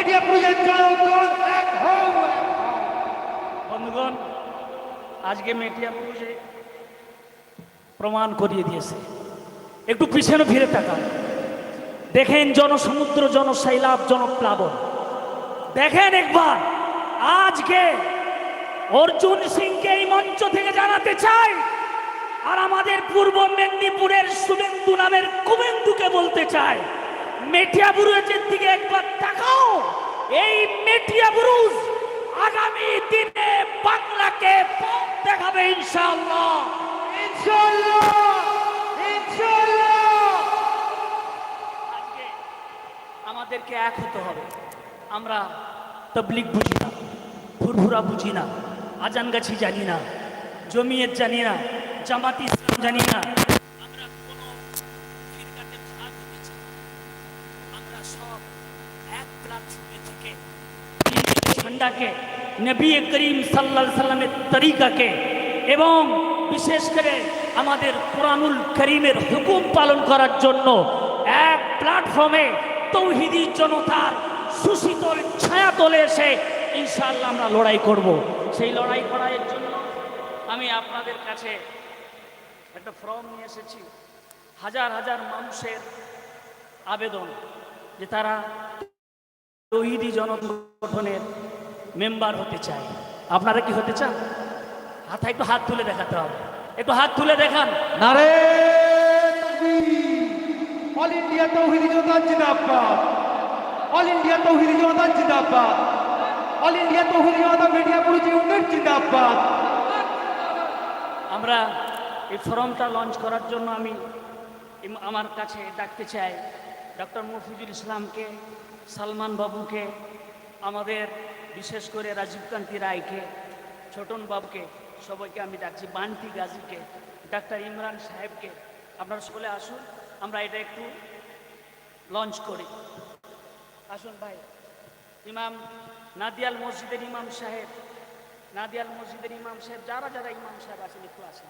Media এক বন্ধুগণ, আজকে মেটিয়া পুরুষে প্রমাণ করিয়ে দিয়েছে। একটু পিছনে ফিরে তাকান। দেখেন জনসমুদ্র জনশৈলাভ জনপ্লাবন। দেখেন একবার, আজকে অর্জুন সিংকে এই মঞ্চ থেকে জানাতে চাই, আর আমাদের পূর্ব মেদিনীপুরের শুভেন্দু নামের কুবেন্দুকে বলতে চাই। মেটিয়া বুরুজের দিকে একবার তাকাও। এই মেটিয়া বুরুজ আগামী দিনে বাংলাকে পথ দেখাবে ইনশাআল্লাহ। ইনশাআল্লাহ ইনশাআল্লাহ। আজকে আমাদেরকে এক হতে হবে। আমরা তবলিক বুঝি না ফুরফুরা বুঝি না আজান গাছি জানি না জমিয়ত জানি না জামাতি ইসলাম জানি না আমরা কোনো ফিরকাতে ভাগ হতে চাই না। আমরা সব এক প্ল্যাটফর্মে থেকে ঝান্ডাকে নবী করিম সাল্লাহ সাল্লামের তরিকাকে এবং বিশেষ করে আমাদের কোরআনুল করিমের হুকুম পালন করার জন্য এক প্ল্যাটফর্মে তৌহিদি জনতার সুশীতল ছায়া তোলে এসে ইনশাআল্লাহ আমরা লড়াই করব। সেই লড়াই করার জন্য আমি আপনাদের কাছে একটা ফর্ম নিয়ে এসেছি। হাজার হাজার মানুষের আবেদন যে তারা তৌহিদি জনগঠনের মেম্বার হতে চাই। আপনারা কি হতে চান? হাতে একটু হাত তুলে দেখাতে হবে। একটু হাত তুলে দেখান। নারে অল ইন্ডিয়া তৌহিদি জনতা জিন্দাবাদ। অল ইন্ডিয়া তৌহিদি জনতা জিন্দাবাদ। অল ইন্ডিয়া তৌহিদি জনতা মিডিয়া পুলিশ ইউনিট জিন্দাবাদ। আমরা এই ফর্মটা লঞ্চ করার জন্য আমি আমার কাছে ডাকতে চাই। ডক্টর মফিজুল ইসলামকে সালমান বাবুকে আমাদের বিশেষ করে রাজীব কান্তি রায়কে, ছোটন বাবুকে, সবাইকে আমি ডাকছি, বান্টি গাজীকে, ডাক্তার ইমরান সাহেবকে। আপনারা সকলে আসুন, আমরা এটা একটু লঞ্চ করি। আসুন ভাই। ইমাম নাদিয়াল মসজিদের ইমাম সাহেব, নাদিয়াল মসজিদের ইমাম সাহেব, যারা যারা ইমাম সাহেব আছেন, একটু আসেন।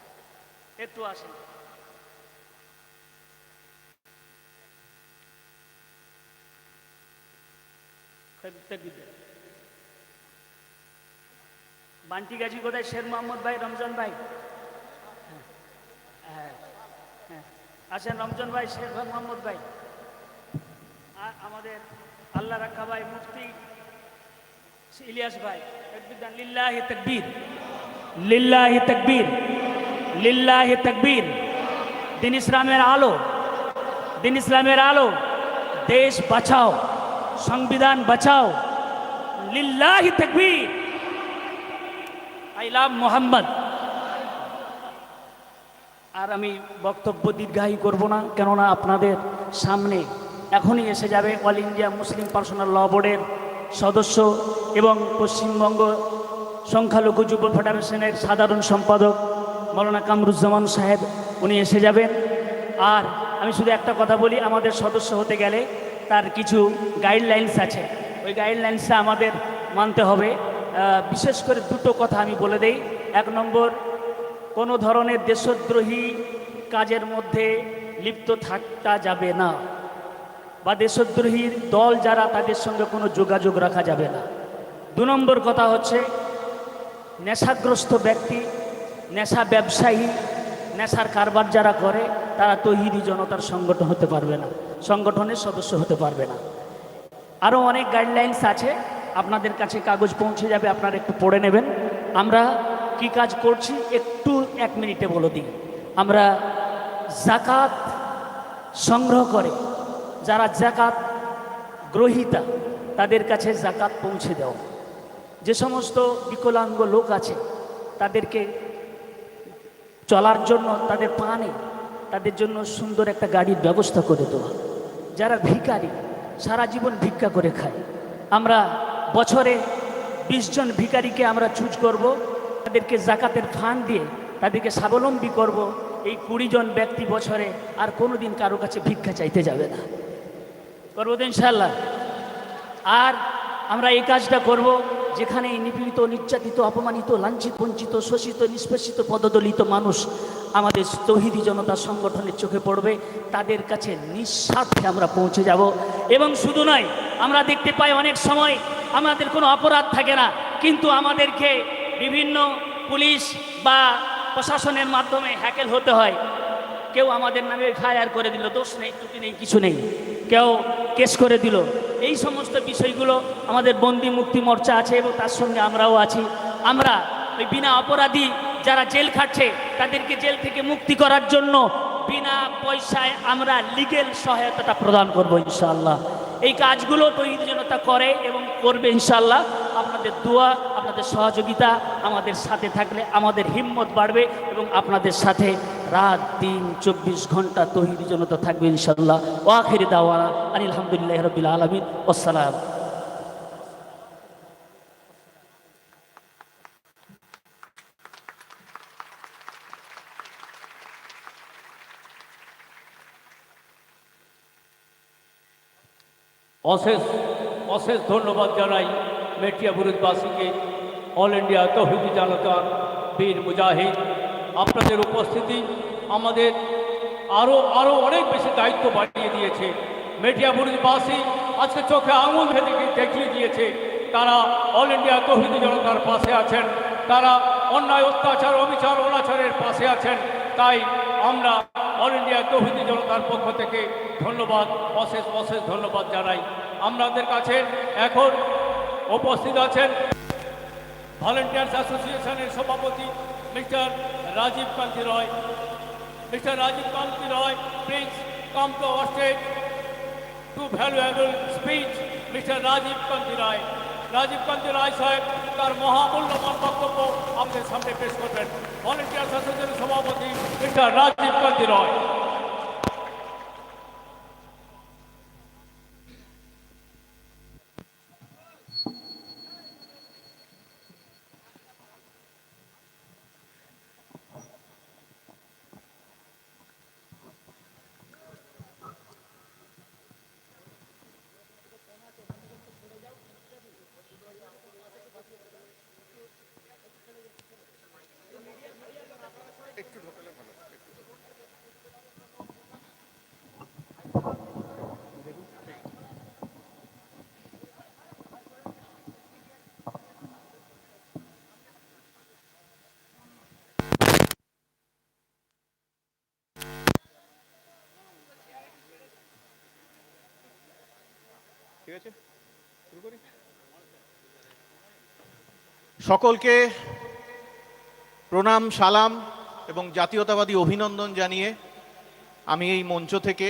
একটু আসেন। তাক- তাকবীর। বান্টি গাজী কোথায়? শের মোহাম্মদ ভাই রমজান ভাই। হ্যাঁ, হ্যাঁ। আছেন রমজান ভাই শের ভাই মোহাম্মদ ভাই। আর আমাদের আল্লাহ রাখা ভাই মুফতি ইলিয়াস ভাই। লিল্লাহি তকবীর। লিল্লাহি তাকবীর। লিল্লাহি তাকবীর। দিন ইসলামের আলো। দিন ইসলামের আলো। দেশ বাঁচাও সংবিধান বাঁচাও। লিল্লাহি তাকবীর। আই লাভ মোহাম্মদ আর আমি বক্তব্য দীর্ঘায়ী করব না, কেননা আপনাদের সামনে এখনই এসে যাবে all India Muslim personal law বোর্ডের সদস্য এবং পশ্চিমবঙ্গ সংখ্যালঘু যুব ফেডারেশনের সাধারণ সম্পাদক মৌলানা কামরুজ্জামান সাহেব, উনি এসে যাবেন। আর আমি শুধু একটা কথা বলি, আমাদের সদস্য হতে গেলে তার কিছু গাইডলাইন্স আছে। ওই গাইডলাইন্সটা আমাদের মানতে হবে। বিশেষ করে দুটো কথা আমি বলে দেই। এক নম্বর, কোনো ধরনের দেশদ্রোহী কাজের মধ্যে লিপ্ত থাকা যাবে না বা দেশদ্রোহীর দল যারা তাদের সঙ্গে কোনো যোগাযোগ রাখা যাবে না। দু নম্বর কথা হচ্ছে, নেশাগ্রস্ত ব্যক্তি, নেশা ব্যবসায়ী, নেশার কারবার যারা করে, তারা তহিদি জনতার সংগঠন হতে পারবে না, সংগঠনের সদস্য হতে পারবে না। আরও অনেক গাইডলাইন্স আছে আপনাদের কাছে কাগজ পৌঁছে যাবে, আপনারা একটু পড়ে নেবেন। আমরা কি কাজ করছি? একটু এক মিনিটে বলে দিই। আমরা জাকাত সংগ্রহ করে, যারা জাকাত গ্রহিতা, তাদের কাছে জাকাত পৌঁছে দেওয়া। যে সমস্ত বিকলাঙ্গ লোক আছে, তাদেরকে চলার জন্য তাদের পা নেই তাদের জন্য সুন্দর একটা গাড়ির ব্যবস্থা করে দেওয়া। যারা ভিখারি, সারা জীবন ভিক্ষা করে খায়। আমরা বছরে বিশ জন ভিখারিকে আমরা চুজ করব, তাদেরকে জাকাতের ফান দিয়ে তাদেরকে স্বাবলম্বী করব। এই কুড়ি জন ব্যক্তি বছরে আর কোনো দিন কারও কাছে ভিক্ষা চাইতে যাবে না। করব তো ইনশাল্লাহ আর আমরা এই কাজটা করব যেখানে নিপীড়িত, নির্যাতিত, অপমানিত, লাঞ্ছিত, বঞ্চিত, শোষিত, নিষ্পেষিত, পদদলিত মানুষ আমাদের তহিদি জনতা সংগঠনের চোখে পড়বে। তাদের কাছে নিঃস্বার্থে আমরা পৌঁছে যাব। এবং শুধু নয়, আমরা দেখতে পাই অনেক সময় আমাদের কোনো অপরাধ থাকে না। কিন্তু আমাদেরকে বিভিন্ন পুলিশ বা প্রশাসনের মাধ্যমে হ্যাকেল হতে হয়। কেউ আমাদের নামে ফায়ার করে দিল, দোষ নেই, ত্রুটি নেই, কিছু নেই। কেউ কেস করে দিল। এই সমস্ত বিষয়গুলো আমাদের বন্দি মুক্তি মোর্চা আছে এবং তার সঙ্গে আমরাও আছি। আমরা ওই বিনা অপরাধী যারা জেল খাটছে, তাদেরকে জেল থেকে মুক্তি করার জন্য বিনা পয়সায় আমরা লিগেল সহায়তাটা প্রদান করব ইনশাআল্লাহ। এই কাজগুলো তৈরি জনতা করে এবং করবে ইনশাল্লাহ আপনাদের দোয়া, আপনাদের সহযোগিতা আমাদের সাথে থাকলে আমাদের হিম্মত বাড়বে এবং আপনাদের সাথে রাত, দিন, চব্বিশ ঘণ্টা তহিদি জনতা থাকবে ইনশাআল্লাহ। ওয়াখির দাওয়ানা আলহামদুলিল্লাহ রবিল আলমিন। আসসালাম অশেষ। অশেষ ধন্যবাদ জানাই মেটিয়াবুরুদবাসীকে অল ইন্ডিয়া তহিদি জনতা বীর মুজাহিদ আপনাদের উপস্থিতি আমাদের আরও আরও অনেক বেশি দায়িত্ব বাড়িয়ে দিয়েছে। মেটিয়াবুরুদবাসী আজকে চোখে আঙুল ভেদে দেখিয়ে দিয়েছে। তারা অল ইন্ডিয়া তহিদি জনতার পাশে আছেন। তারা অন্যায়, অত্যাচার, অবিচার, অনাচারের পাশে আছেন। তাই আমরা অল ইন্ডিয়া তৌহিদি জনতার পক্ষ থেকে ধন্যবাদ, অশেষ অশেষ ধন্যবাদ জানাই। আপনাদের কাছে এখন উপস্থিত আছেন ভলেন্টিয়ার্স অ্যাসোসিয়েশনের সভাপতি mister Rajib Kanti Roy. Mister Rajib Kanti Roy please come to stage to valuable speech mister Rajib Kanti Ray. Rajib Kanti Ray সাহেব, তার মহামূল্যবান বক্তব্য আপনাদের সামনে পেশ করবেন। ভলেন্টিয়ার্স অ্যাসোসিয়েশনের সভাপতি মিস্টার রাজীব কান্তি রয়। ঠিক আছে? শুরু করি? সকলকে প্রণাম, সালাম এবং জাতীয়তাবাদী অভিনন্দন জানিয়ে আমি এই মঞ্চ থেকে,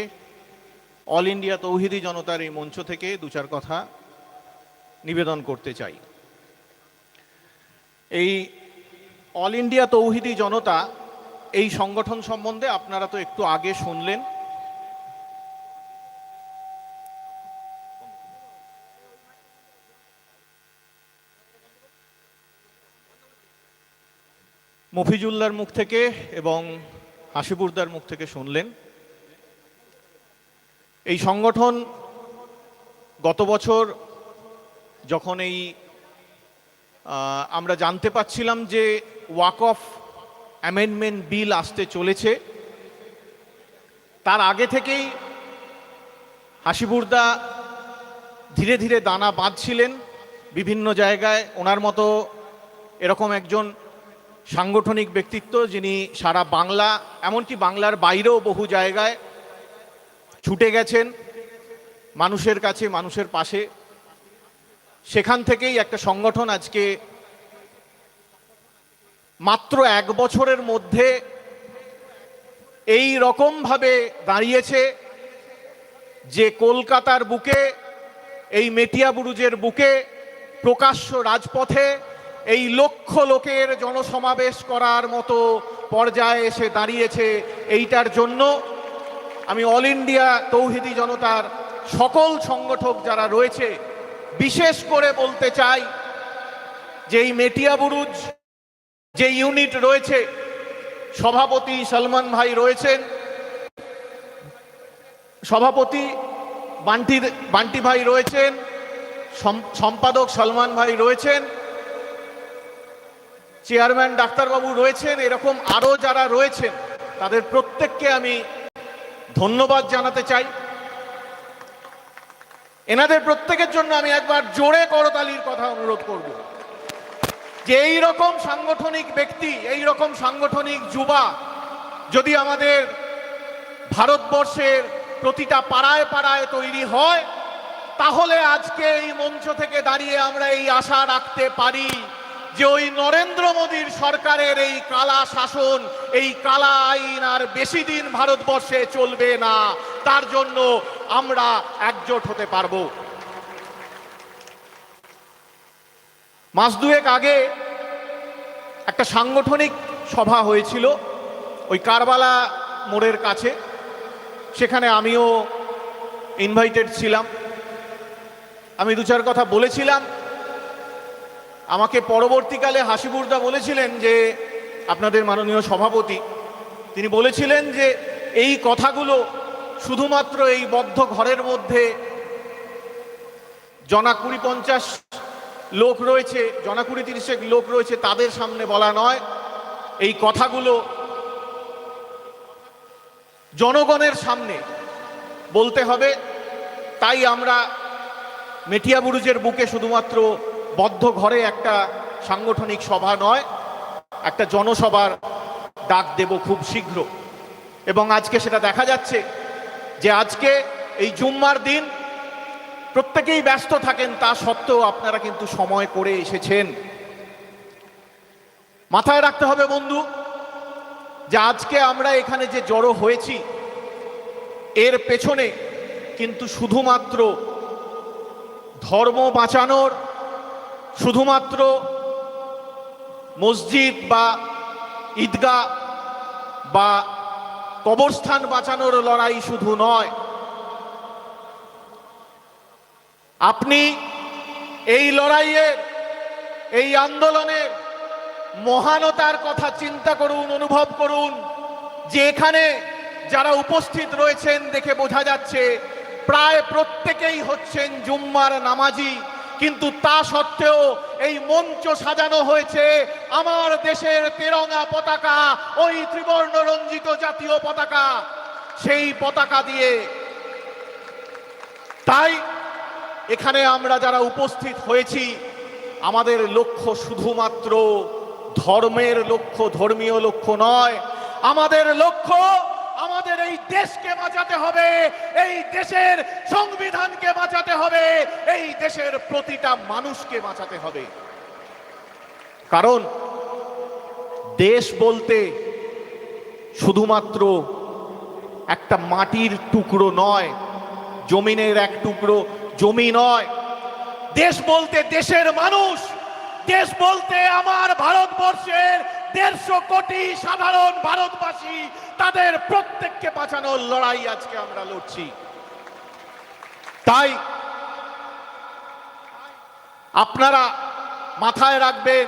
অল ইন্ডিয়া তৌহিদি জনতার এই মঞ্চ থেকে দু চার কথা নিবেদন করতে চাই। এই অল ইন্ডিয়া তৌহিদি জনতা এই সংগঠন সম্বন্ধে আপনারা তো একটু আগে শুনলেন মফিজুল্লার মুখ থেকে এবং হাসিবুরদার মুখ থেকে শুনলেন। এই সংগঠন গত বছর যখন এই আমরা জানতে পাচ্ছিলাম যে ওয়াক অফ অ্যামেন্ডমেন্ট বিল আসতে চলেছে, তার আগে থেকেই হাসিবুরদা ধীরে ধীরে দানা বাঁধছিলেন। বিভিন্ন জায়গায় ওনার মতো এরকম একজন সাংগঠনিক ব্যক্তিত্ব যিনি সারা বাংলা, এমনকি বাংলার বাইরেও বহু জায়গায় ছুটে গেছেন মানুষের কাছে, মানুষের পাশে। সেখান থেকেই একটা সংগঠন আজকে মাত্র এক বছরের মধ্যে এই রকমভাবে দাঁড়িয়েছে যে কলকাতার বুকে, এই মেটিয়াবুরুজের বুকে প্রকাশ্য রাজপথে এই লক্ষ লোকের জনসমাবেশ করার মতো পর্যায়ে এসে দাঁড়িয়েছে এইটার জন্য আমি অল ইন্ডিয়া তৌহিদি জনতার সকল সংগঠক যারা রয়েছে, বিশেষ করে বলতে চাই যে এই মেটিয়াবুরুজ যে ইউনিট রয়েছে, সভাপতি সলমান ভাই রয়েছেন, সভাপতি বান্টি বান্টি ভাই রয়েছেন সম্পাদক সলমান ভাই রয়েছেন চেয়ারম্যান ডাক্তারবাবু রয়েছেন, এরকম আরও যারা রয়েছেন, তাদের প্রত্যেককে আমি ধন্যবাদ জানাতে চাই। এনাদের প্রত্যেকের জন্য আমি একবার জোরে করতালির কথা অনুরোধ করব। যে রকম সাংগঠনিক ব্যক্তি এই রকম সাংগঠনিক যুবা, যদি আমাদের ভারতবর্ষের প্রতিটা পাড়ায় পাড়ায় তৈরি হয়, তাহলে আজকে এই মঞ্চ থেকে দাঁড়িয়ে আমরা এই আশা রাখতে পারি। যে ওই নরেন্দ্র মোদীর সরকারের এই কালা শাসন, এই কালা আইন আর বেশি দিন ভারতবর্ষে চলবে না, তার জন্য আমরা একজোট হতে পারব। মাস দুয়েক আগে একটা সাংগঠনিক সভা হয়েছিল ওই কারবালা মোড়ের কাছে, সেখানে আমিও ইনভাইটেড ছিলাম। আমি দু চার কথা বলেছিলাম আমাকে পরবর্তীকালে হাসিবুরদা বলেছিলেন যে আপনাদের মাননীয় সভাপতি, তিনি বলেছিলেন যে এই কথাগুলো শুধুমাত্র এই বদ্ধ ঘরের মধ্যে জনা কুড়ি পঞ্চাশ লোক রয়েছে, জনা কুড়ি তিরিশেক লোক রয়েছে, তাদের সামনে বলা নয়। এই কথাগুলো জনগণের সামনে বলতে হবে। তাই আমরা মেটিয়া বুরুজের বুকে শুধুমাত্র বদ্ধ ঘরে একটা সাংগঠনিক সভা নয়, একটা জনসভার ডাক দেব খুব শীঘ্র। এবং আজকে সেটা দেখা যাচ্ছে যে আজকে এই জুম্মার দিন প্রত্যেকেই ব্যস্ত থাকেন, তা সত্ত্বেও আপনারা কিন্তু সময় করে এসেছেন। মাথায় রাখতে হবে বন্ধু, যে আজকে আমরা এখানে যে জড়ো হয়েছি, এর পেছনে কিন্তু শুধুমাত্র ধর্ম বাঁচানোর শুধুমাত্র মসজিদ বা ঈদগাহ বা কবরস্থান বাঁচানোর লড়াই শুধু নয়, আপনি এই লড়াইয়ের এই আন্দোলনের মহানতার কথা চিন্তা করুন, অনুভব করুন, যে এখানে যারা উপস্থিত রয়েছেন দেখে বোঝা যাচ্ছে, প্রায় প্রত্যেকেই হচ্ছেন জুম্মার নামাজি। কিন্তু তা সত্ত্বেও এই মঞ্চ সাজানো হয়েছে আমার দেশের তেরঙা পতাকা, ওই ত্রিবর্ণ রঞ্জিত জাতীয় পতাকা। সেই পতাকা দিয়ে তাই এখানে আমরা যারা উপস্থিত হয়েছি, আমাদের লক্ষ্য শুধুমাত্র ধর্মের লক্ষ্য, ধর্মীয় লক্ষ্য নয়, আমাদের লক্ষ্য এই দেশকে বাঁচাতে হবে, এই দেশের সংবিধানকে বাঁচাতে হবে, এই দেশের প্রতিটা মানুষকে বাঁচাতে হবে। কারণ দেশ বলতে শুধুমাত্র একটা মাটির টুকরো নয়, জমিনের এক টুকরো জমি নয়। দেশ বলতে দেশের মানুষ, দেশ বলতে আমার ভারতবর্ষের দেড়শো কোটি সাধারণ ভারতবাসী তাদের প্রত্যেককে বাঁচানোর লড়াই আজকে আমরা লড়ছি। তাই আপনারা মাথায় রাখবেন,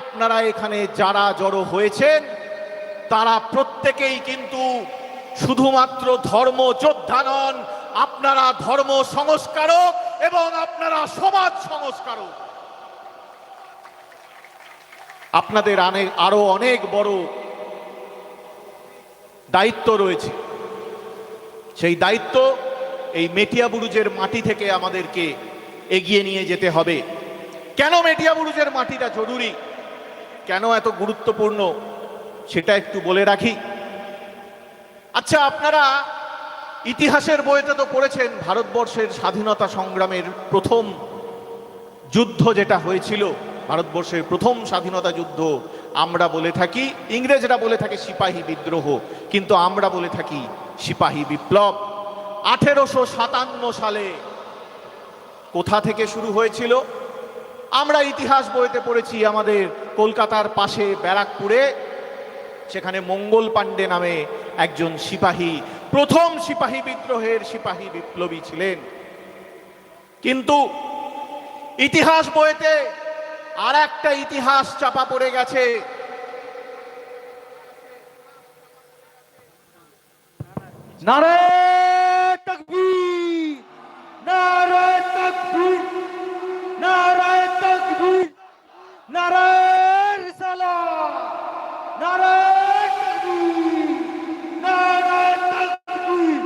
আপনারা এখানে যারা জড়ো হয়েছেন, তারা প্রত্যেকেই কিন্তু শুধুমাত্র ধর্ম যোদ্ধা নন, আপনারা ধর্ম সংস্কারক এবং আপনারা সমাজ সংস্কারক। আপনাদের আরও অনেক বড় দায়িত্ব রয়েছে। সেই দায়িত্ব এই মেটিয়া বুরুজের মাটি থেকে আমাদেরকে এগিয়ে নিয়ে যেতে হবে। কেন মেটিয়া বুরুজের মাটিটা জরুরি? কেন এত গুরুত্বপূর্ণ? সেটা একটু বলে রাখি। আচ্ছা আপনারা ইতিহাসের বইতে তো পড়েছেন ভারতবর্ষের স্বাধীনতা সংগ্রামের প্রথম যুদ্ধ যেটা হয়েছিল, ভারতবর্ষের প্রথম স্বাধীনতা যুদ্ধ। আমরা বলে থাকি, ইংরেজরা বলে থাকে সিপাহী বিদ্রোহ, কিন্তু আমরা বলে থাকি সিপাহী বিপ্লব। আঠেরোশো সাতান্ন সালে কোথা থেকে শুরু হয়েছিল? আমরা ইতিহাস বইতে পড়েছি আমাদের কলকাতার পাশে ব্যারাকপুরে, সেখানে মঙ্গল পাণ্ডে নামে একজন সিপাহী, প্রথম সিপাহী বিদ্রোহের সিপাহী বিপ্লবী ছিলেন। কিন্তু ইতিহাস বইতে আর একটা ইতিহাস চাপা পড়ে গেছে। নারে তকবীর নারে তকবীর নারে তকবীর নারে রিসালাত নারে তকবীর নারে তকবীর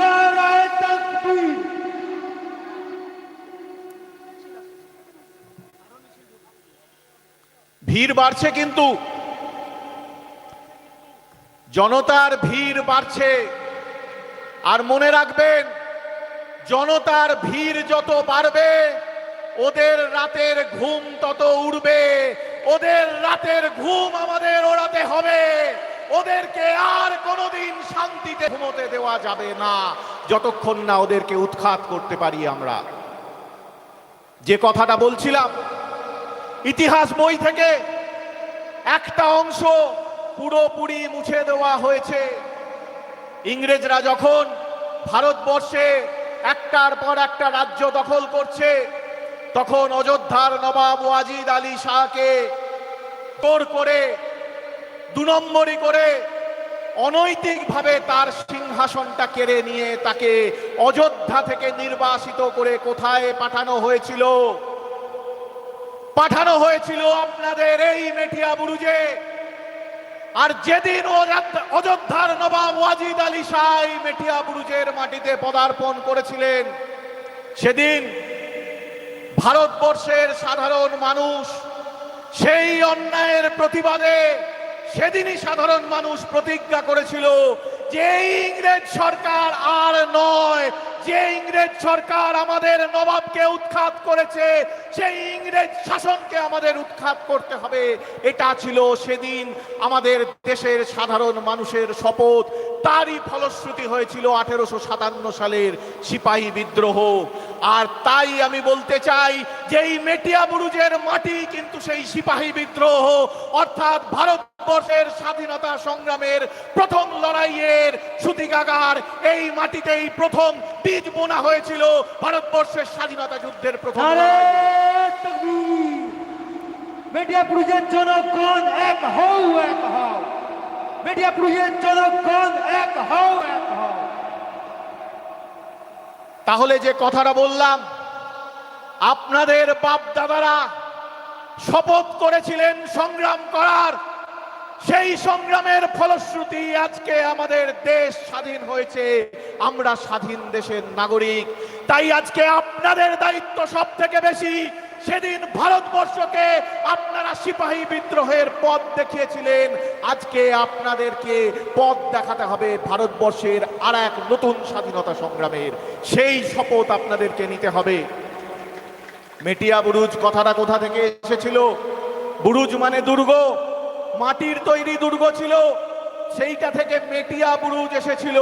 নারে তকবীর ভিড় বাড়ছে কিন্তু। জনতার ভিড় বাড়ছে। আর মনে রাখবেন, জনতার ভিড় যত বাড়বে, ওদের রাতের ঘুম তত উড়বে। ওদের রাতের ঘুম আমাদের ওড়াতে হবে। ওদেরকে আর কোনোদিন শান্তিতে ঘুমোতে দেওয়া যাবে না। যতক্ষণ না ওদেরকে উৎখাত করতে পারি আমরা। যে কথাটা বলছিলাম ইতিহাস বই থেকে একটা অংশ পুরোপুরি মুছে দেওয়া হয়েছে। ইংরেজরা যখন ভারতবর্ষে একটার পর একটা রাজ্য দখল করছে, তখন অযোধ্যার নবাব ওয়াজিদ আলী শাহকে তোর করে, দু নম্বরই করে অনৈতিকভাবে তার সিংহাসনটা কেড়ে নিয়ে তাকে অযোধ্যা থেকে নির্বাসিত করে কোথায় পাঠানো হয়েছিল? পাঠানো হয়েছিল আপনাদের এই মেটিয়া বুরুজে। আর যেদিন অযোধ্যা- অযোধ্যার নবাব ওয়াজিদ আলী এই মেটিয়া বুরুজের মাটিতে পদার্পণ করেছিলেন, সেদিন ভারতবর্ষের সাধারণ মানুষ সেই অন্যায়ের প্রতিবাদে সেদিনই সাধারণ মানুষ প্রতিজ্ঞা করেছিল যে ইংরেজ সরকার আর নয় যে ইংরেজ সরকার আমাদের নবাবকে উৎখাত করেছে, সেই ইংরেজ শাসনকে আমাদের উৎখাত করতে হবে। এটা ছিল সেদিন আমাদের দেশের সাধারণ মানুষের শপথ। তারই ফলশ্রুতি হয়েছিল আঠেরোশো সাতান্ন সালের সিপাহী বিদ্রোহ। আর তাই আমি বলতে চাই যে এই মেটিয়া বুরুজের মাটি কিন্তু সেই সিপাহী বিদ্রোহ অর্থাৎ ভারতবর্ষের স্বাধীনতা সংগ্রামের প্রথম লড়াইয়ের সুতিকাগার এই মাটিতেই প্রথম বীজ বোনা হয়েছিল ভারতবর্ষের স্বাধীনতা যুদ্ধের প্রথম লড়াই। পুরুষের জনগণ এক হও এক হও। মিডিয়া পুরুষের জনগণ এক হও এক হও। তাহলে যে কথাটা বললাম, আপনাদের বাপ দাদারা শপথ করেছিলেন সংগ্রাম করার। সেই সংগ্রামের ফলশ্রুতি আজকে আমাদের দেশ স্বাধীন হয়েছে, আমরা স্বাধীন দেশের নাগরিক। তাই আজকে আপনাদের দায়িত্ব সব থেকে বেশি সেদিন ভারতবর্ষকে আপনারা সিপাহী বিদ্রোহের পথ দেখিয়েছিলেন। আজকে আপনাদেরকে পথ দেখাতে হবে ভারতবর্ষের আর এক নতুন স্বাধীনতা সংগ্রামের। সেই শপথ আপনাদেরকে নিতে হবে। মেটিয়া বুরুজ কথাটা কোথা থেকে এসেছিল? বুরুজ মানে দুর্গ, মাটির তৈরি দুর্গ ছিল। সেইটা থেকে মেটিয়া বুরুজ এসেছিল।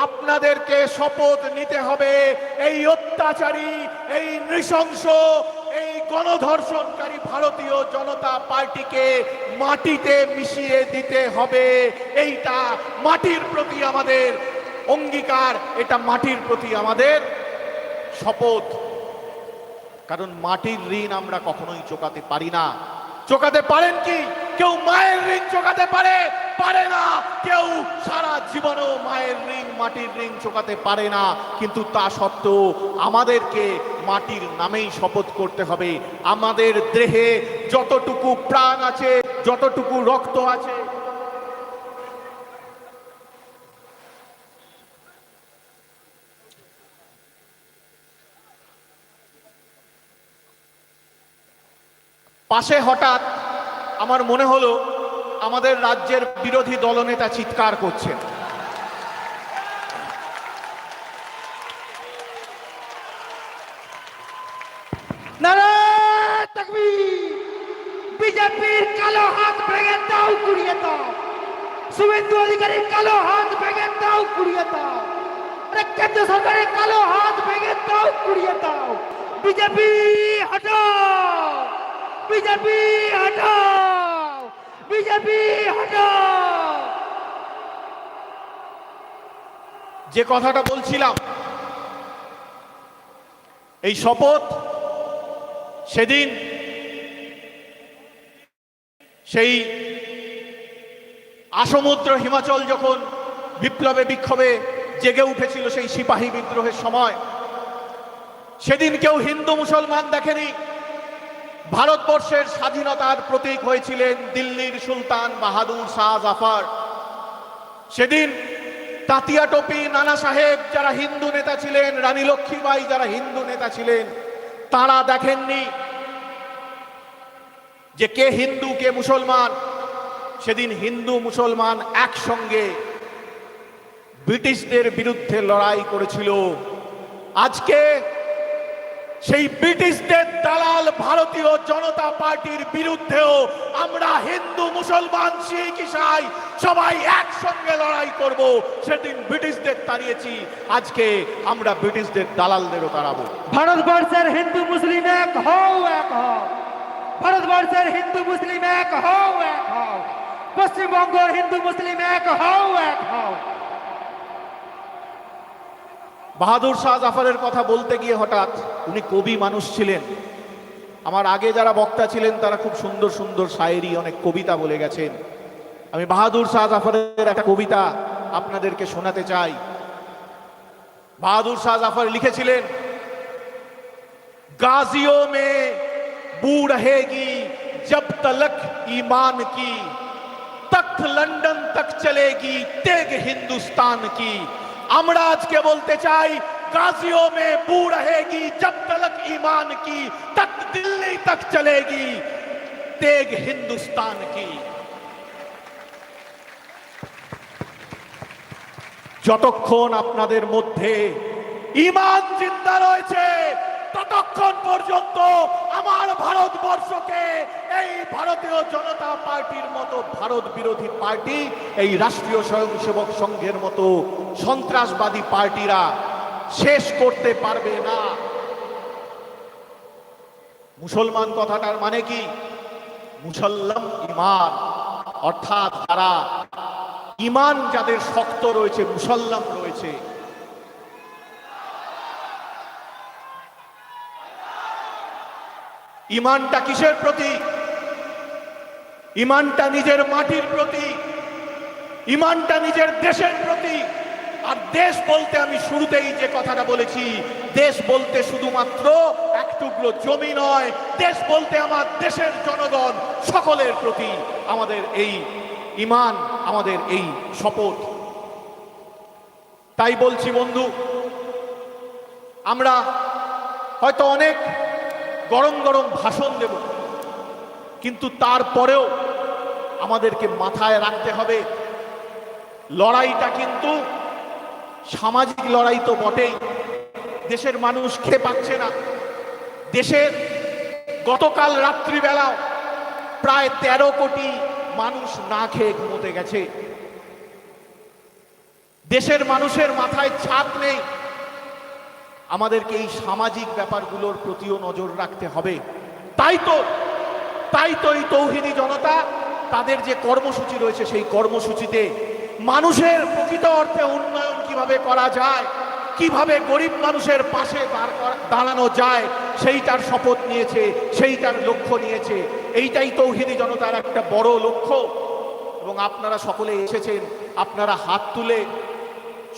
আপনাদেরকে শপথ নিতে হবে। এই অত্যাচারী, এই নৃশংস গণধর্ষণকারী ভারতীয় জনতা পার্টিকে মাটিতে মিশিয়ে দিতে হবে। এইটা মাটির প্রতি আমাদের অঙ্গীকার, এটা মাটির প্রতি আমাদের শপথ। কারণ মাটির ঋণ আমরা কখনোই চোকাতে পারি না। চোকাতে পারেন কি? কেউ মায়ের ঋণ চোকাতে পারে পারে না। কেউ সারা জীবনেও মায়ের রিং, মাটির ঋণ চোকাতে পারে না। কিন্তু তা সত্ত্বেও আমাদেরকে মাটির নামেই শপথ করতে হবে। আমাদের দেহে যতটুকু প্রাণ আছে, যতটুকু রক্ত আছে, পাশে হঠাৎ আমার মনে হলো আমাদের রাজ্যের বিরোধী দলনেতা চিৎকার করছেন। বিজেপির কালো হাত ভেঙে দাও কুড়িয়ে দাও। শুভেন্দু অধিকারীর কালো হাত ভেঙে দাও কুড়িয়ে দাও। কেন্দ্র সরকারের কালো হাত ভেঙে দাও কুড়িয়ে দাও। বিজেপি, হটাও। বিজেপি, হটাও। বিজেপি যে কথাটা বলছিলাম, এই শপথ সেদিন সেই আসমুদ্র হিমাচল যখন বিপ্লবে, বিক্ষোভে জেগে উঠেছিল সেই সিপাহী বিদ্রোহের সময়, সেদিন কেউ হিন্দু মুসলমান দেখেনি। ভারতবর্ষের স্বাধীনতার প্রতীক হয়েছিলেন দিল্লির সুলতান বাহাদুর শাহ জাফর। সেদিন তাতিয়া টোপি নানা সাহেব যারা হিন্দু নেতা ছিলেন, রানী লক্ষ্মীবাই যারা হিন্দু নেতা ছিলেন, তারা দেখেননি যে কে হিন্দু, কে মুসলমান। সেদিন হিন্দু, মুসলমান একসঙ্গে ব্রিটিশদের বিরুদ্ধে লড়াই করেছিল। আজকে সেই ব্রিটিশদের দালাল ভারতীয় জনতা পার্টির বিরুদ্ধেও আমরা হিন্দু, মুসলমান, শিখ, ইসাই সবাই একসঙ্গে লড়াই করব। সেদিন ব্রিটিশদের তাড়িয়েছি। আজকে আমরা ব্রিটিশদের দালালদেরও তাড়াবো। ভারতবর্ষের হিন্দু, মুসলিম এক হও, এক ভারতবর্ষের হিন্দু, মুসলিম এক হও, এক পশ্চিমবঙ্গের হিন্দু, মুসলিম এক হও এক হও। বাহাদুর শাহ জাফারের কথা বলতে গিয়ে হঠাৎ উনি কবি মানুষ ছিলেন। আমার আগে যারা বক্তা ছিলেন, তারা খুব সুন্দর সুন্দর শায়েরি, অনেক কবিতা বলে গেছেন। আমি বাহাদুর শাহ জাফরের একটা কবিতা আপনাদেরকে শোনাতে চাই। বাহাদুর শাহ জাফর লিখেছিলেন, গাজিও মে বু রহেগি জব তলক ইমান কি তখ লন্ডন তক চলেগি, তেগ হিন্দুস্তান কি। আমরা আজকে বলতে চাই गाजियों में बू रहेगी जब तलक ईमान की तख्त दिल्ली तक चलेगी तेग हिंदुस्तान की যতক্ষণ আপনাদের মধ্যে ইমান জিন্দা রয়েছে ততক্ষণ পর্যন্ত আমার ভারতবর্ষকে এই ভারতীয় জনতা পার্টির মতো ভারত বিরোধী পার্টি, এই রাষ্ট্রীয় স্বয়ংসেবক সংঘের মতো সন্ত্রাসবাদী পার্টিরা শেষ করতে পারবে না। মুসলমান কথাটার মানে কি? মুসল্লাম ইমান অর্থাৎ তারা ইমান যাদের শক্ত রয়েছে, মুসল্লাম রয়েছে। ইমানটা কিসের প্রতি ইমানটা নিজের মাটির প্রতি, ইমানটা নিজের দেশের প্রতি। আর দেশ বলতে আমি শুরুতেই যে কথাটা বলেছি, দেশ বলতে শুধুমাত্র এক টুকরো জমি নয়, দেশ বলতে আমার দেশের জনগণ সকলের প্রতি আমাদের এই ইমান, আমাদের এই শপথ। তাই বলছি বন্ধু, আমরা হয়তো অনেক গরম গরম ভাষণ দেব। কিন্তু তারপরেও আমাদেরকে মাথায় রাখতে হবে, লড়াইটা কিন্তু সামাজিক লড়াই তো বটেই। দেশের মানুষ খেয়ে পাচ্ছে না। দেশের গতকাল রাত্রিবেলা প্রায় তেরো কোটি মানুষ না খেয়ে ঘুমোতে গেছে। দেশের মানুষের মাথায় ছাদ নেই। আমাদেরকে এই সামাজিক ব্যাপারগুলোর প্রতিও নজর রাখতে হবে। তাই তো তাই তো এই তৌহিদি জনতা তাদের যে কর্মসূচি রয়েছে সেই কর্মসূচিতে মানুষের প্রকৃত অর্থে উন্নয়ন কীভাবে করা যায়, কীভাবে গরিব মানুষের পাশে দাঁড়ানো যায়, সেইটার শপথ নিয়েছে, সেইটার লক্ষ্য নিয়েছে, এইটাই তৌহিদি জনতার একটা বড় লক্ষ্য। এবং আপনারা সকলে এসেছেন, আপনারা হাত তুলে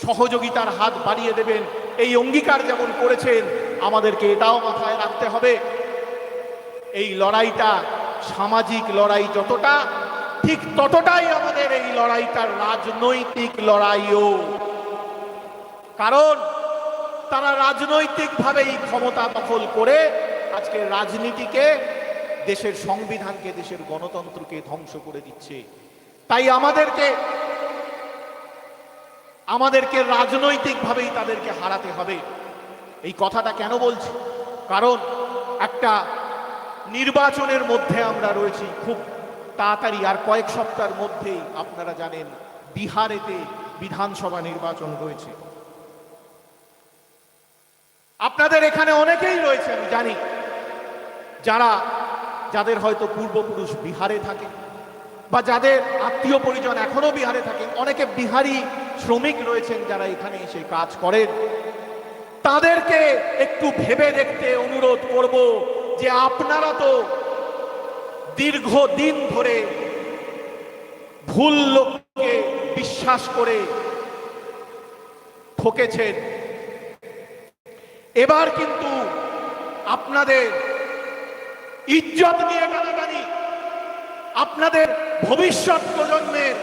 সহযোগিতার হাত বাড়িয়ে দেবেন, এই অঙ্গীকার যেমন করেছেন, আমাদেরকে এটাও মাথায় রাখতে হবে। এই লড়াইটা সামাজিক লড়াই যতটা, ঠিক ততটাই আমাদের এই লড়াইটার রাজনৈতিক লড়াইও। কারণ তারা রাজনৈতিকভাবেই ক্ষমতা দখল করে আজকে রাজনীতিকে, দেশের সংবিধানকে, দেশের গণতন্ত্রকে ধ্বংস করে দিচ্ছে। তাই আমাদেরকে আমাদেরকে রাজনৈতিকভাবেই তাদেরকে হারাতে হবে। এই কথাটা কেন বলছি? কারণ একটা নির্বাচনের মধ্যে আমরা রয়েছি খুব তাড়াতাড়ি আর কয়েক সপ্তাহের মধ্যেই আপনারা জানেন বিহারেতে বিধানসভা নির্বাচন রয়েছে। আপনাদের এখানে অনেকেই রয়েছে, আমি জানি। যারা, যাদের হয়তো পূর্বপুরুষ বিহারে থাকে বা যাদের আত্মীয় পরিজন এখনও বিহারে থাকে, অনেকে বিহারি শ্রমিক রয়েছেন যারা এখানে এসে কাজ করেন। তাদেরকে একটু ভেবে দেখতে অনুরোধ করব যে আপনারা তো দীর্ঘ দিন ধরে ভুল লোককে বিশ্বাস করে ঠকেছেন। এবার কিন্তু আপনাদের ইজ্জত নিয়ে টানাটানি, আপনাদের ভবিষ্যৎ প্রজন্মের